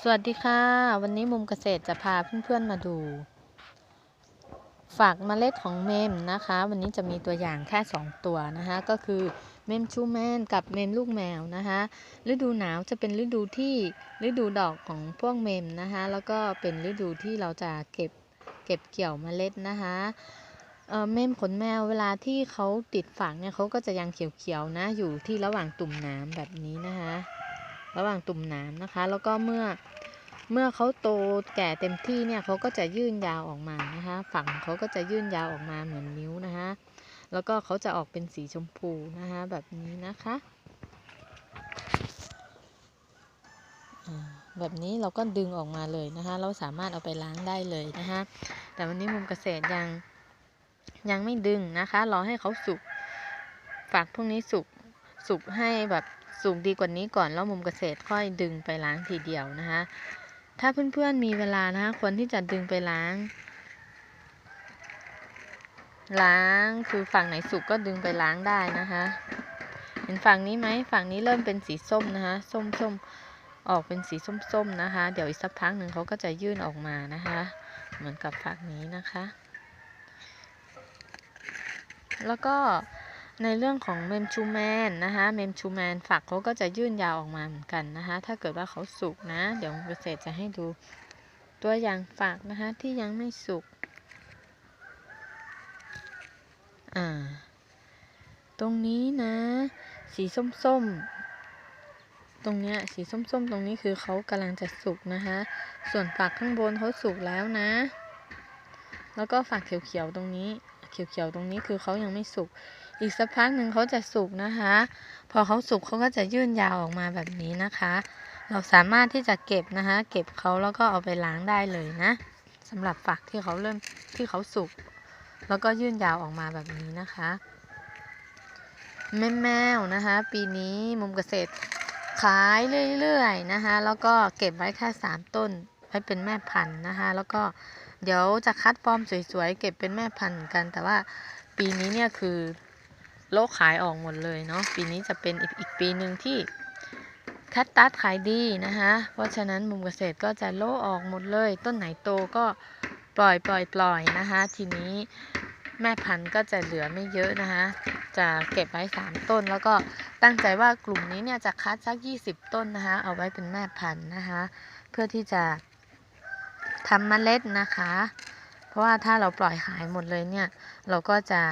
สวัสดีค่ะ วันนี้มุมเกษตรจะพาเพื่อนๆมาดู ฝากเมล็ดของเมมนะคะ วันนี้จะมีตัวอย่างแค่ 2 ตัวนะคะ ก็คือเมมชูแมนกับเมมลูกแมวนะคะฤดูหนาวจะเป็นฤดูที่ฤดูดอกของพวกเมมนะคะแล้วก็เป็นฤดูที่เราจะเก็บเก็บเกี่ยวเมล็ดนะคะเอ่อเมมขนแมวเวลาที่เขาติดฝักเนี่ยเขาก็จะยังเขียวๆนะอยู่ที่ระหว่างตุ่มน้ำแบบนี้นะคะ ระหว่างตุ่มน้ำนะคะ แล้วก็เมื่อเมื่อเขาโตแก่เต็มที่เนี่ยเขาก็จะยื่นยาวออกมานะคะฝั่งเขาก็จะยื่นยาวออกมาเหมือนนิ้วนะคะแล้วก็เขาจะออกเป็นสีชมพูนะคะแบบนี้นะคะแบบนี้เราก็ดึงออกมาเลยนะคะ เราสามารถเอาไปล้างได้เลยนะคะแต่วันนี้มุมเกษตรยังยังไม่ดึงนะคะรอให้เขาสุกฝากพวกนี้สุกสุกให้แบบ สุกดีกว่านี้ก่อนแล้วมุมเกษตรค่อยดึงไปล้างทีเดียวนะคะ ถ้าเพื่อนๆมีเวลานะคะควรที่จะดึงไปล้าง ล้างคือฝั่งไหนสุกก็ดึงไปล้างได้นะคะเห็นฝั่งนี้ไหมฝั่งนี้เริ่มเป็นสีส้มนะคะ ส้มส้มออกเป็นสีส้มๆนะคะ เดี๋ยวอีกสักพักหนึ่งเขาก็จะยื่นออกมานะคะ เหมือนกับฝั่งนี้นะคะ แล้วก็ ในเรื่องของเมมชูแมนนะคะเมมชูแมนฝักเขาก็จะยื่นยาวออกมาเหมือนกันนะคะถ้าเกิดว่าเขาสุกนะ เดี๋ยวเกษตรจะให้ดูตัวอย่างฝักนะคะที่ยังไม่สุกอ่าตรงนี้นะ สีส้มๆ ตรงเนี้ยสีส้มๆ ตรงนี้คือเขากำลังจะสุกนะคะ ส่วนฝักข้างบนเขาสุกแล้วนะ แล้วก็ฝักเขียวๆ ตรงนี้ เขียวๆ ตรงนี้คือเขายังไม่สุก อีกสักพักหนึ่งเขาจะสุกนะคะ พอเขาสุกเขาก็จะยื่นยาวออกมาแบบนี้นะคะ เราสามารถที่จะเก็บนะคะ เก็บเขาแล้วก็เอาไปล้างได้เลยนะสำหรับฝักที่เขาเริ่มที่เขาสุก แล้วก็ยื่นยาวออกมาแบบนี้นะคะแม่แมวนะคะ ปีนี้มุมเกษตรขายเรื่อยๆนะคะ แล้วก็เก็บไว้แค่3ต้นไว้เป็นแม่พันธุ์นะคะ แล้วก็เดี๋ยวจะคัดฟอร์มสวยๆเก็บเป็นแม่พันธุ์กัน แต่ว่าปีนี้เนี่ยคือ โลกขายออกหมดเลยเนาะปีนี้จะเป็นอีกอีกปีหนึ่งที่แคตตัสขายดีนะคะเพราะฉะนั้นมุมเกษตรก็จะโลออกหมดเลย ต้นไหนโตก็ปล่อยปล่อยปล่อยนะคะทีนี้แม่พันธุ์ก็จะเหลือไม่เยอะนะคะจะเก็บไว้ 3 ต้น แล้วก็ตั้งใจว่ากลุ่มนี้เนี่ยจะคัดสัก 20 ต้นนะคะเอาไว้เป็นแม่พันธุ์นะคะเพื่อที่จะทำมเมล็ดนะคะ เพราะว่าถ้าเราปล่อยขายหมดเลยเนี่ยเราก็จะ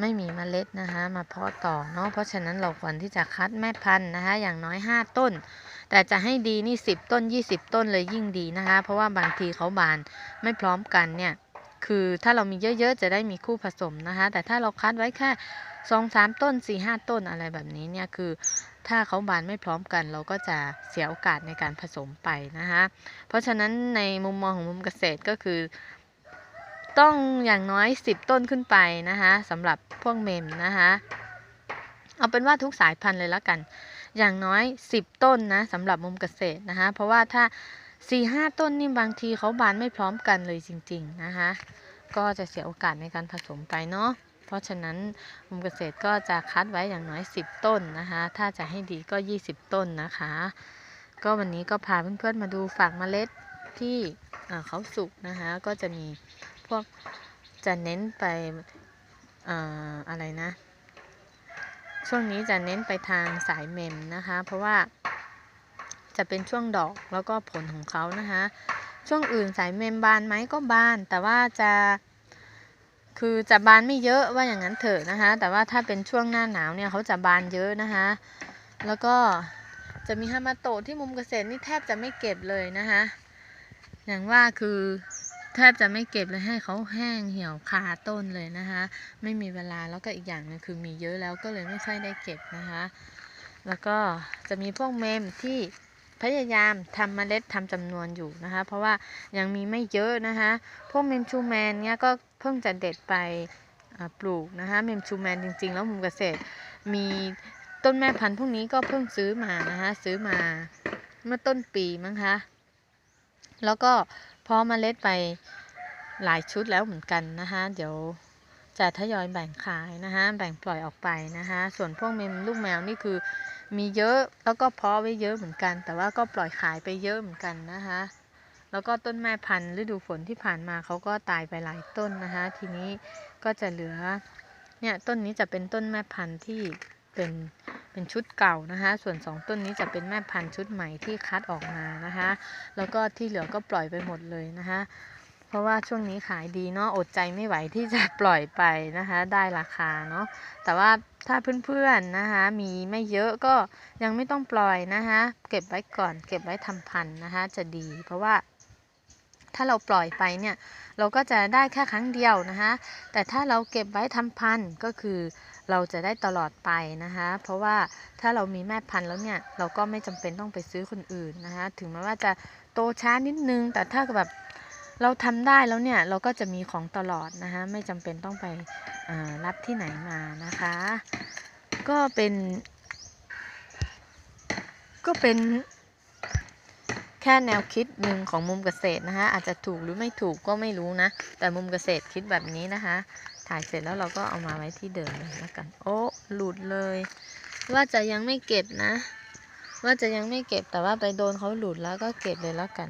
ไม่มีเมล็ดนะคะมาเพาะต่อเนาะเพราะฉะนั้นเราควรที่จะคัดแม่พันธุ์นะคะอย่างน้อย 5 ต้น แต่จะให้ดีนี่ 10 ต้น 20 ต้นเลยยิ่งดีนะคะ เพราะว่าบางทีเขาบานไม่พร้อมกันเนี่ยคือถ้าเรามีเยอะๆจะได้มีคู่ผสมนะคะ แต่ถ้าเราคัดไว้แค่สองสามต้นสี่ห้าต้นอะไรแบบนี้เนี่ยคือถ้าเขาบานไม่พร้อมกัน เราก็จะเสียโอกาสในการผสมไปนะคะเพราะฉะนั้นในมุมมองของมุมเกษตรก็คือ ต้องอย่างน้อย 10 ต้นขึ้นไปนะคะสำหรับพวกเมมนะคะเอาเป็นว่าทุกสายพันธุ์เลยและกัน อย่างน้อย 10 ต้นนะสำหรับมุมเกษตรนะคะ เพราะว่าถ้า4ีห้าต้นนี่บางทีเขาบานไม่พร้อมกันเลยจริง ๆนะคะก็จะเสียโอกาสในการผสมไปเนาะ เพราะฉะนั้นมุมเกษตรก็จะคัดไว้อย่างน้อย 10 ต้นนะคะ ถ้าจะให้ดีก็ 20 ต้นนะคะ ก็วันนี้ก็พาเพื่อนๆมาดูฝากเมล็ดที่เขาสุกนะคะ ก็จะมี พวกจะเน้นไปออะไรนะ ช่วงนี้จะเน้นไปทางสายเมมนะคะ เพราะว่าจะเป็นช่วงดอกแล้วก็ผลของเขานะคะ ช่วงอื่นสายเมมบานไหมก็บาน แต่ว่าจะคือจะบานไม่เยอะว่าอย่างนั้นเถอะนะคะ แต่ว่าถ้าเป็นช่วงหน้าหนาวเนี่ยเขาจะบานเยอะนะคะ แล้วก็จะมีฮามาโตะที่มุมเกษตรนี่แทบจะไม่เก็บเลยนะคะ อย่างว่าคือ แทบจะไม่เก็บเลยให้เขาแห้งเหี่ยวคาต้นเลยนะคะ ไม่มีเวลาแล้วก็อีกอย่างนึงคือมีเยอะแล้วก็เลยไม่ค่อยได้เก็บนะคะ แล้วก็จะมีพวกเมมที่พยายามทำเมล็ดทำจำนวนอยู่นะคะ เพราะว่ายังมีไม่เยอะนะคะ พวกเมมชูแมนเนี่ยก็เพิ่งจะเด็ดไปปลูกนะคะ เมมชูแมนจริง ๆ แล้วมุมเกษตร มีต้นแม่พันธุ์พวกนี้ก็เพิ่งซื้อมานะคะ ซื้อมาเมื่อต้นปีมั้งคะ แล้วก็ เพาะเมล็ดไปหลายชุดแล้วเหมือนกันนะคะเดี๋ยวจะทยอยแบ่งขายนะคะแบ่งปล่อยออกไปนะคะส่วนพวกเมมลูกแมวนี่คือมีเยอะแล้วก็เพาะไว้เยอะเหมือนกัน แต่ว่าก็ปล่อยขายไปเยอะเหมือนกันนะคะแล้วก็ต้นแม่พันธุ์ฤดูฝนที่ผ่านมาเขาก็ตายไปหลายต้นนะคะทีนี้ก็จะเหลือเนี่ยต้นนี้จะเป็นต้นแม่พันธุ์ที่เป็น เป็นชุดเก่านะคะ ส่วนสองต้นนี้จะเป็นแม่พันธุ์ชุดใหม่ที่คัดออกมานะคะ แล้วก็ที่เหลือก็ปล่อยไปหมดเลยนะคะ เพราะว่าช่วงนี้ขายดีเนาะอดใจไม่ไหวที่จะปล่อยไปนะคะ ได้ราคาเนาะแต่ว่าถ้าเพื่อนๆนะคะมีไม่เยอะก็ยังไม่ต้องปล่อยนะคะ เก็บไว้ก่อน เก็บไว้ทำพันธุ์นะคะ จะดี เพราะว่าถ้าเราปล่อยไปเนี่ยเราก็จะได้แค่ครั้งเดียวนะคะ แต่ถ้าเราเก็บไว้ทำพันธุ์ก็คือ เราจะได้ตลอดไปนะคะ เพราะว่าถ้าเรามีแม่พันธุ์แล้วเนี่ย เราก็ไม่จำเป็นต้องไปซื้อคนอื่นนะคะ ถึงแม้ว่าจะโตช้านิดนึง แต่ถ้าแบบเราทำได้แล้วเนี่ย เราก็จะมีของตลอดนะคะ ไม่จำเป็นต้องไปรับที่ไหนมานะคะ ก็เป็น ก็เป็นแค่แนวคิดหนึ่งของมุมเกษตรนะคะอาจจะถูกหรือไม่ถูกก็ไม่รู้นะ แต่มุมเกษตรคิดแบบนี้นะคะ ถ่ายเสร็จแล้วเราก็เอามาไว้ที่เดิมเลยแล้วกัน โอ้หลุดเลย ว่าจะยังไม่เก็บนะ ว่าจะยังไม่เก็บแต่ว่าไปโดนเขาหลุดแล้วก็เก็บเลยแล้วกัน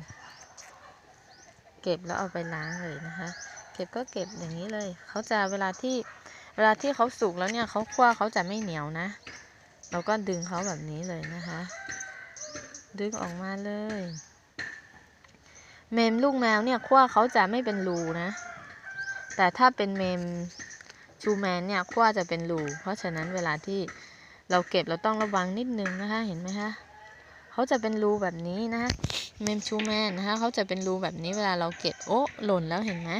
เก็บแล้วเอาไปล้างเลยนะคะ เก็บก็เก็บอย่างนี้เลยเขาจะเวลาที่เวลาที่เขาสุกแล้วเนี่ยเขาคั่วเขาจะไม่เหนียวนะ เราก็ดึงเขาแบบนี้เลยนะคะ ดึงออกมาเลย เมมลูกแมวเนี่ยคั่วเขาจะไม่เป็นรูนะ แต่ถ้าเป็นเมมชูแมนเนี่ยคั่วจะเป็นรูเพราะฉะนั้นเวลาที่เราเก็บเราต้องระวังนิดนึงนะคะเห็นไหมคะเขาจะเป็นรูแบบนี้นะคะเมมชูแมนนะคะเขาจะเป็นรูแบบนี้เวลาเราเก็บโอ้หล่นแล้วเห็นไหม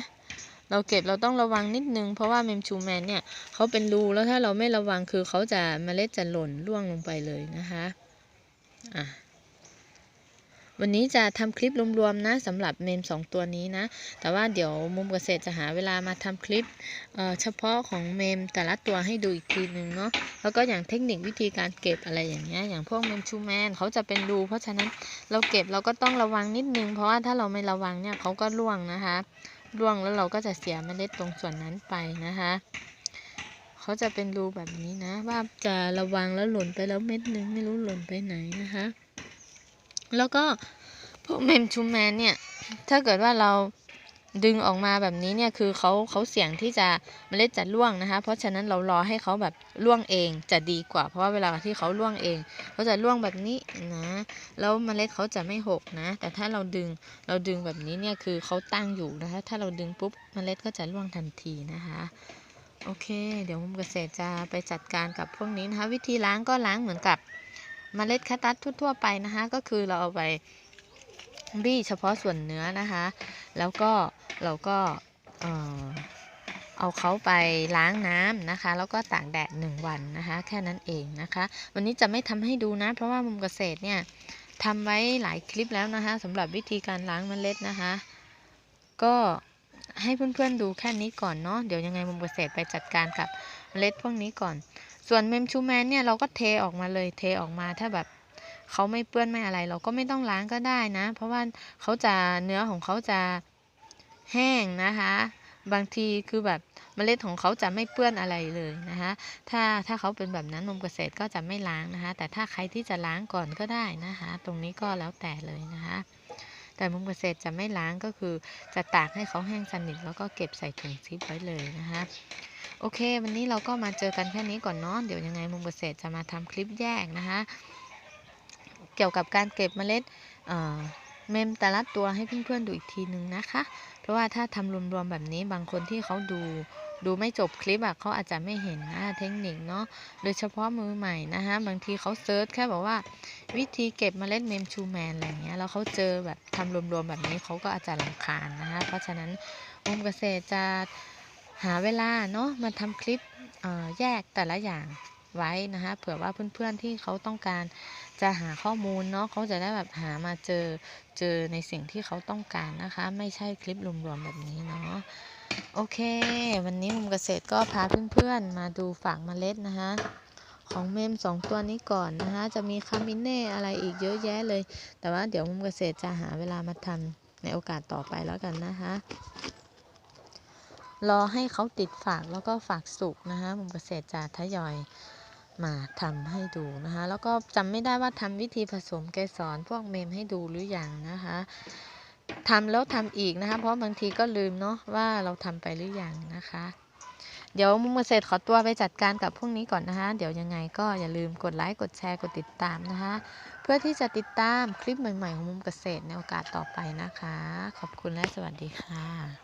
เราเก็บเราต้องระวังนิดนึงเพราะว่าเมมชูแมนเนี่ยเขาเป็นรูแล้วถ้าเราไม่ระวังคือเขาจะเมล็ดจะหล่นร่วงลงไปเลยนะคะอะ วันนี้จะทำคลิปรวมๆนะสำหรับเมมสองตัวนี้นะ แต่ว่าเดี๋ยวมุมเกษตรจะหาเวลามาทำคลิปเเฉพาะของเมมแต่ละตัวให้ดูอีกทีนึงเนาะแล้วก็อย่างเทคนิควิธีการเก็บอะไรอย่างเงี้ยอย่างพวกเมมชูแมนเขาจะเป็นรูเพราะฉะนั้นเราเก็บเราก็ต้องระวังนิดนึง เพราะว่าถ้าเราไม่ระวังเนี่ยเขาก็ร่วงนะคะร่วงแล้วเราก็จะเสียเมล็ดตรงส่วนนั้นไปนะคะเขาจะเป็นรูแบบนี้นะ ว่าจะระวังแล้วหล่นไปแล้วเม็ดนึงไม่รู้หล่นไปไหนนะคะ แล้วก็พวกเมมชูแมนเนี่ยถ้าเกิดว่าเราดึงออกมาแบบนี้เนี่ยคือเขาเขาเสี่ยงที่จะเมล็ดจะร่วงนะคะ เพราะฉะนั้นเรารอให้เขาแบบร่วงเองจะดีกว่า เพราะว่าเวลาที่เขาร่วงเองเขาจะร่วงแบบนี้นะแล้วเมล็ดเขาจะไม่หกนะ แต่ถ้าเราดึงเราดึงแบบนี้เนี่ยคือเขาตั้งอยู่นะคะ ถ้าเราดึงปุ๊บเมล็ดก็จะร่วงทันทีนะคะโอเค เดี๋ยวมุมเกษตรจะไปจัดการกับพวกนี้นะคะ วิธีล้างก็ล้างเหมือนกับ มเมล็ดแคตัสทั่วๆไปนะคะ ก็คือเราเอาไปบี้เฉพาะส่วนเนื้อนะคะ แล้วก็เราก็เอาเขาไปล้างน้ำนะคะ แล้วก็ตากแดดหนึ่งวันนะคะ แค่นั้นเองนะคะ วันนี้จะไม่ทำให้ดูนะ เพราะว่ามุมเกษตรเนี่ยทำไว้หลายคลิปแล้วนะคะสำหรับวิธีการล้างเมล็ดนะคะ ก็ให้เพื่อนๆดูแค่นี้ก่อนเนาะเดี๋ยวยังไงมุมเกษตรไปจัดการกับเมล็ดพวกนี้ก่อน ส่วนเมมชูแมนเนี่ยเราก็เทออกมาเลยเทออกมาถ้าแบบเขาไม่เปื้อนไม่อะไร เราก็ไม่ต้องล้างก็ได้นะ เพราะว่าเขาจะเนื้อของเขาจะแห้งนะคะ บางทีคือแบบเมล็ดของเขาจะไม่เปื้อนอะไรเลยนะคะถ้าถ้าเขาเป็นแบบนั้นนมเกษตรก็จะไม่ล้างนะคะ แต่ถ้าใครที่จะล้างก่อนก็ได้นะคะ ตรงนี้ก็แล้วแต่เลยนะคะ แต่มุมเกษตรจะไม่ล้างก็คือจะตากให้เขาแห้งสนิทแล้วก็เก็บใส่ถุงซิปไว้เลยนะคะโอเค วันนี้เราก็มาเจอกันแค่นี้ก่อนเนาะเดี๋ยวยังไงมุมเกษตรจะมาทำคลิปแยกนะคะเกี่ยวกับการเก็บเมล็ดเมมแต่ละตัวให้เพื่อนๆดูอีกทีนึงนะคะ เพราะว่าถ้าทำรวมๆแบบนี้บางคนที่เขาดู ดูไม่จบคลิปอะเขาอาจจะไม่เห็นนะเทคนิคเนาะโดยเฉพาะมือใหม่นะคะบางทีเขาเซิร์ชแค่บอกว่า วิธีเก็บเมล็ดเมมชูแมนอะไรเงี้ยแล้วเขาเจอแบบทำรวมๆแบบนี้เขาก็อาจจะลำคาญนะคะเพราะฉะนั้นมุมเกษตรจะหาเวลาเนาะมาทำคลิปแยกแต่ละอย่างไว้นะคะเผื่อว่าเพื่อนๆที่เขาต้องการจะหาข้อมูลเนาะเขาจะได้แบบหามาเจอเจอในสิ่งที่เขาต้องการนะคะ ไม่ใช่คลิปรวมๆแบบนี้เนาะ โอเค วันนี้มุมเกษตรก็พาเพื่อนๆ มาดูฝากเมล็ดนะคะของเมมสองตัวนี้ก่อนนะคะจะมีคามิเน่อะไรอีกเยอะแยะเลย แต่ว่าเดี๋ยวมุมเกษตรจะหาเวลามาทำในโอกาสต่อไปแล้วกันนะคะรอให้เขาติดฝากแล้วก็ฝากสุกนะคะมุมเกษตรจะทยอยมาทำให้ดูนะคะ แล้วก็จำไม่ได้ว่าทำวิธีผสมเกสรพวกเมมให้ดูหรืออยังนะคะ ทำแล้วทำอีกนะคะ เพราะบางทีก็ลืมเนาะว่าเราทำไปหรือยังนะคะ เดี๋ยวมุมเกษตรขอตัวไปจัดการกับพวกนี้ก่อนนะคะ เดี๋ยวยังไงก็อย่าลืมกดไลค์กดแชร์กดติดตามนะคะ เพื่อที่จะติดตามคลิปใหม่ๆของมุมเกษตรในโอกาสต่อไปนะคะ ขอบคุณและสวัสดีค่ะ